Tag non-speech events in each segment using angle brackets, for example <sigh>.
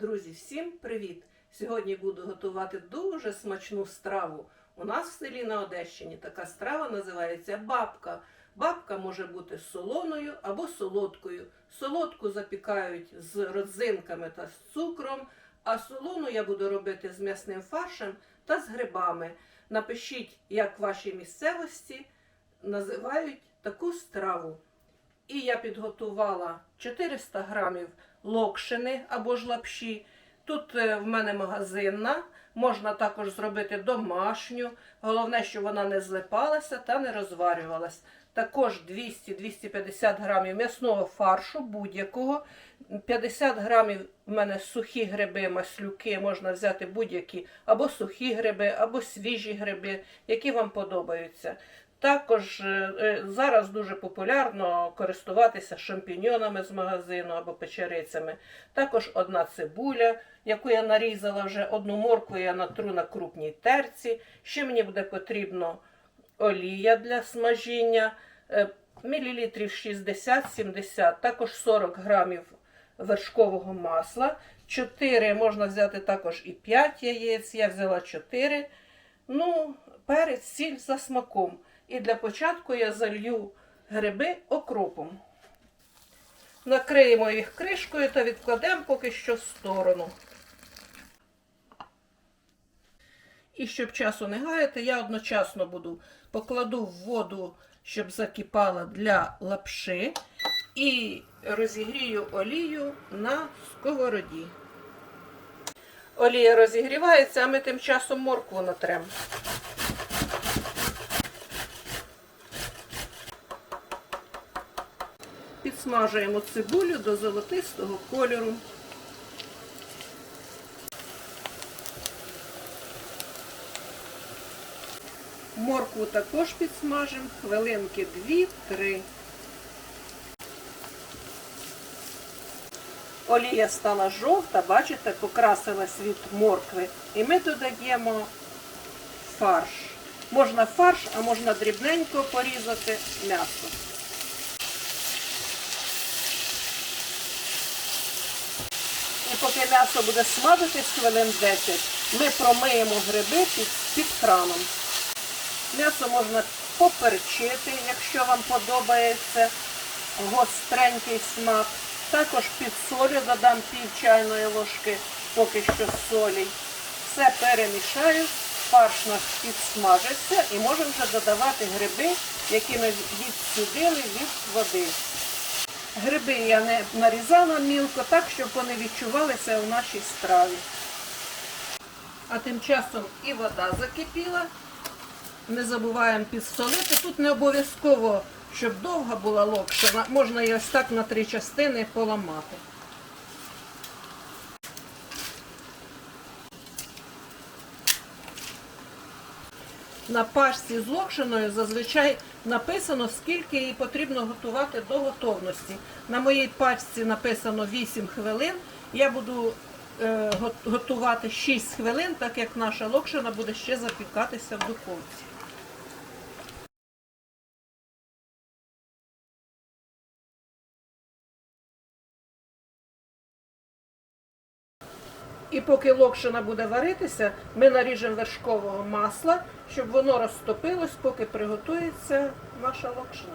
Друзі, всім привіт! Сьогодні буду готувати дуже смачну страву. У нас в селі на Одещині така страва називається бабка. Бабка може бути солоною або солодкою. Солодку запікають з родзинками та з цукром, а солону я буду робити з м'ясним фаршем та з грибами. Напишіть, як в вашій місцевості називають таку страву. І я підготувала 400 грамів локшини або ж лапші. Тут е, в мене магазинна, можна також зробити домашню. Головне, щоб вона не злипалася та не розварювалась. Також 200-250 грамів м'ясного фаршу будь-якого. 50 грамів в мене сухі гриби, маслюки, можна взяти будь-які, або сухі гриби, або свіжі гриби, які вам подобаються. Також е, е, зараз дуже популярно користуватися шампіньонами з магазину або печерицями. Також одна цибуля, яку я нарізала вже одну моркву, я натру на крупній терці. Ще мені буде потрібно олія для смажіння, е, мілілітрів 60-70, також 40 грамів вершкового масла. 4 можна взяти також і 5 яєць. Я взяла 4. Ну, перець, сіль за смаком. І для початку я залью гриби окропом. Накриємо їх кришкою та відкладемо поки що в сторону. І щоб часу не гаяти, я одночасно буду покладу в воду, щоб закипала для лапши, і розігрію олію на сковороді. Олія розігрівається, а ми тим часом моркву натремо. Підсмажуємо цибулю до золотистого кольору. Моркву також підсмажимо хвилинки 2-3. Олія стала жовта, бачите, покрасилась від моркви. І ми додаємо фарш. Можна фарш, а можна дрібненько порізати м'ясо. Поки м'ясо буде смажитись хвилин 10, ми промиємо гриби під, під краном. М'ясо можна поперчити, якщо вам подобається гостренький смак. Також під солю додам пів чайної ложки, поки що солі. Все перемішаю, фарш наш підсмажиться і можемо вже додавати гриби, які ми відсюдили від води. Гриби я не нарізала мілко, так, щоб вони відчувалися у нашій страві. А тим часом і вода закипіла. Не забуваємо підсолити. Тут не обов'язково, щоб довга була локшина, можна її ось так на три частини поламати. На пашці з локшиною зазвичай написано, скільки її потрібно готувати до готовності. На моїй пачці написано 8 хвилин. Я буду е, готувати 6 хвилин, так як наша локшина буде ще запікатися в духовці. Поки локшина буде варитися, ми наріжемо вершкового масла, щоб воно розтопилось, поки приготується наша локшина.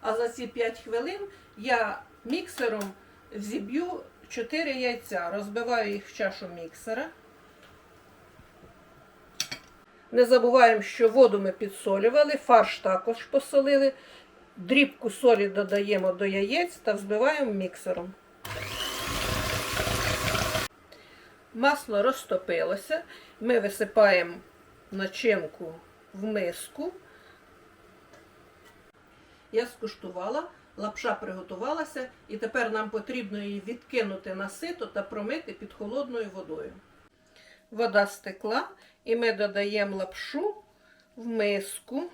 А за ці 5 хвилин я міксером взіб'ю 4 яйця, розбиваю їх в чашу міксера. Не забуваємо, що воду ми підсолювали, фарш також посолили. Дрібку солі додаємо до яєць та взбиваємо міксером. Масло розтопилося. Ми висипаємо начинку в миску. Я скуштувала, лапша приготувалася, і тепер нам потрібно її відкинути на сито та промити під холодною водою. Вода стекла, і ми додаємо лапшу в миску.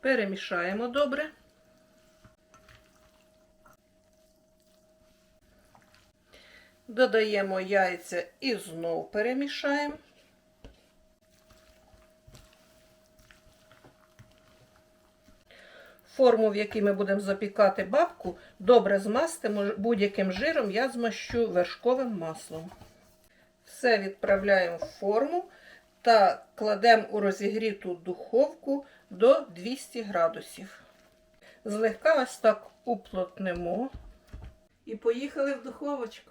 Перемішаємо добре. Додаємо яйця і знову перемішаємо. Форму, в якій ми будемо запікати бабку, добре змастимо будь-яким жиром, я змащу вершковим маслом. Все відправляємо в форму та кладемо у розігріту духовку до 200 градусів. Злегка ось так уплотнемо. І поїхали в духовочку.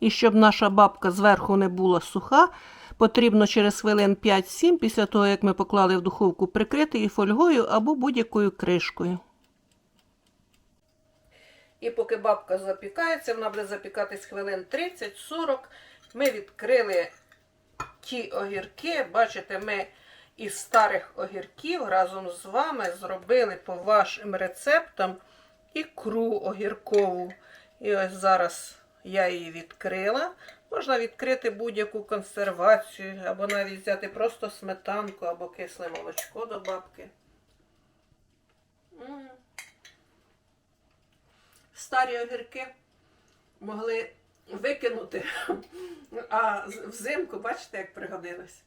І щоб наша бабка зверху не була суха, потрібно через хвилин 5-7 після того, як ми поклали в духовку, прикрити її фольгою або будь-якою кришкою. І поки бабка запікається, вона буде запікатись хвилин 30-40. Ми відкрили ті огірки. Бачите, ми із старих огірків разом з вами зробили по вашим рецептам ікру огіркову. І ось зараз я її відкрила. Можна відкрити будь-яку консервацію, або навіть взяти просто сметанку або кисле молочко до бабки. Старі огірки могли викинути, а взимку, бачите, як пригодилось.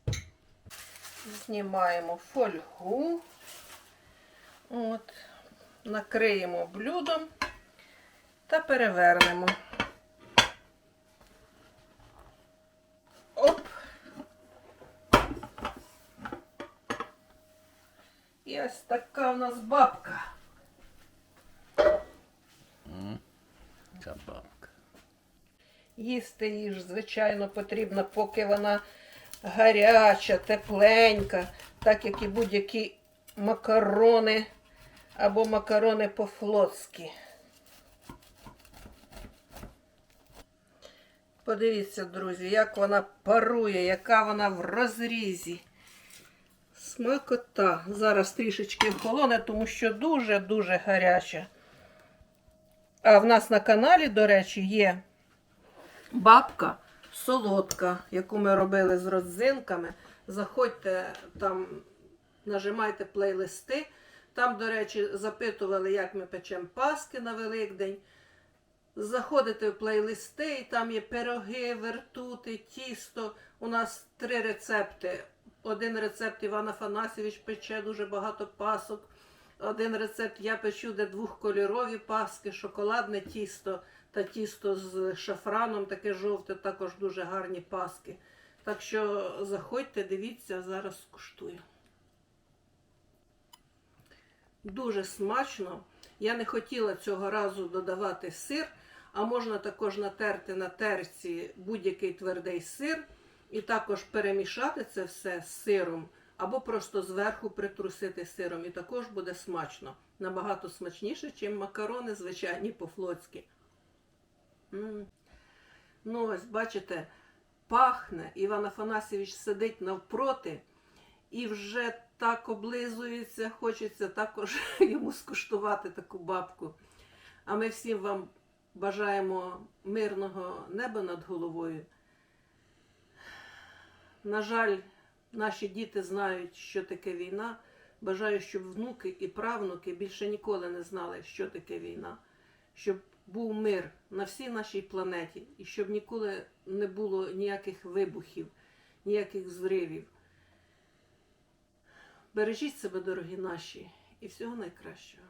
Знімаємо фольгу. От, накриємо блюдом та перевернемо. Оп. І ось така у нас бабка. Кабабка. Їсти її ж, звичайно, потрібно, поки вона гаряча, тепленька, так як і будь-які макарони або макарони по-флотськи. Подивіться, друзі, як вона парує, яка вона в розрізі. Смакота. Зараз трішечки охолоне, тому що дуже-дуже гаряча. А в нас на каналі, до речі, є бабка солодка, яку ми робили з родзинками. Заходьте там, нажимайте плейлисти. Там, до речі, запитували, як ми печемо паски на Великдень. Заходите в плейлисти, і там є пироги, вертути, тісто. У нас три рецепти. Один рецепт Іван Афанасьович пече дуже багато пасок. Один рецепт я печу, де двохкольорові паски, шоколадне тісто та тісто з шафраном, таке жовте, також дуже гарні паски. Так що заходьте, дивіться, зараз скуштую. Дуже смачно. Я не хотіла цього разу додавати сир, а можна також натерти на терці будь-який твердий сир і також перемішати це все з сиром, або просто зверху притрусити сиром. І також буде смачно. Набагато смачніше, ніж макарони, звичайні по-флотськи. Ну, ось, бачите, пахне. Іван Афанасьович сидить навпроти і вже так облизується, хочеться також <laughs> йому скуштувати таку бабку. А ми всім вам бажаємо мирного неба над головою. На жаль, наші діти знають, що таке війна. Бажаю, щоб внуки і правнуки більше ніколи не знали, що таке війна, щоб був мир на всій нашій планеті і щоб ніколи не було ніяких вибухів, ніяких зривів. Бережіть себе, дорогі наші, і всього найкращого.